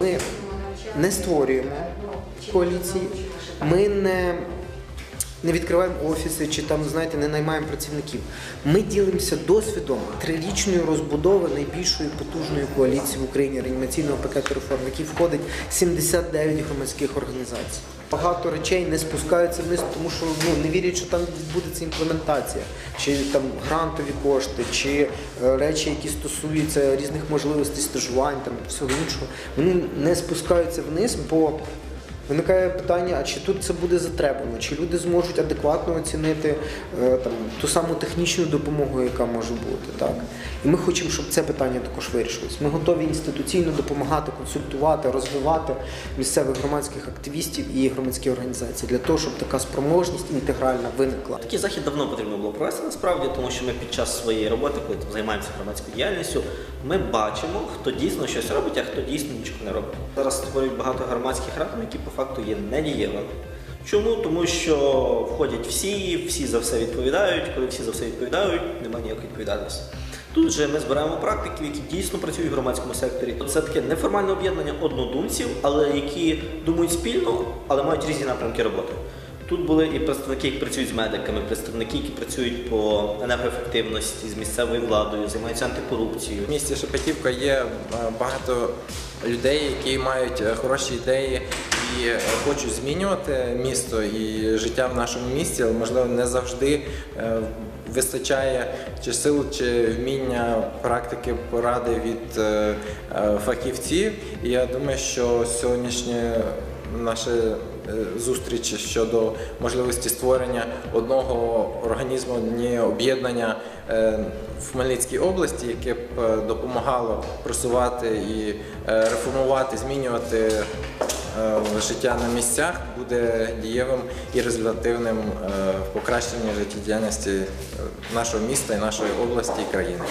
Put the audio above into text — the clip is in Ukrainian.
Ми не створюємо коаліції, ми не, не відкриваємо офіси чи там, знаєте, не наймаємо працівників. Ми ділимося досвідом трирічної розбудови найбільшої потужної коаліції в Україні реанімаційного пакету реформ, в який входить 79 громадських організацій. Багато речей не спускаються вниз, тому що ну, не вірять, що там відбудеться імплементація, чи там грантові кошти, чи е, речі, які стосуються різних можливостей стажувань, там всього іншого. Вони не спускаються вниз, бо Виникає питання, а чи тут це буде затребано, чи люди зможуть адекватно оцінити е, там, ту саму технічну допомогу, яка може бути. Так? І ми хочемо, щоб це питання також вирішилось. Ми готові інституційно допомагати, консультувати, розвивати місцевих громадських активістів і громадські організації для того, щоб така спроможність інтегральна виникла. Такий захід давно потрібно було провести насправді, тому що ми під час своєї роботи, коли займаємося громадською діяльністю, ми бачимо, хто дійсно щось робить, а хто дійсно нічого не робить. Зараз створюють багато громадських рад, які по факту є недієвими. Чому? Тому що входять всі, всі за все відповідають. Коли всі за все відповідають, немає ніякої відповідальності. Тут же ми збираємо практиків, які дійсно працюють в громадському секторі. Це таке неформальне об'єднання однодумців, але які думають спільно, але мають різні напрямки роботи. Тут були і представники, які працюють з медиками, представники, які працюють по енергоефективності з місцевою владою, займаються антикорупцією. В місті Шепетівка є е, багато людей, які мають е, хороші ідеї і е, хочуть змінювати місто і життя в нашому місті, але можливо не завжди е, вистачає чи сил, чи вміння практики поради від фахівців. І я думаю, що сьогоднішнє наша е, зустріч щодо можливості створення одного організму, ні об'єднання в Хмельницькій області, яке б е, допомагало просувати і е, реформувати, змінювати е, життя на місцях, буде дієвим і результативним е, в покращенні життєдіяльності е, нашого міста і нашої області і країни.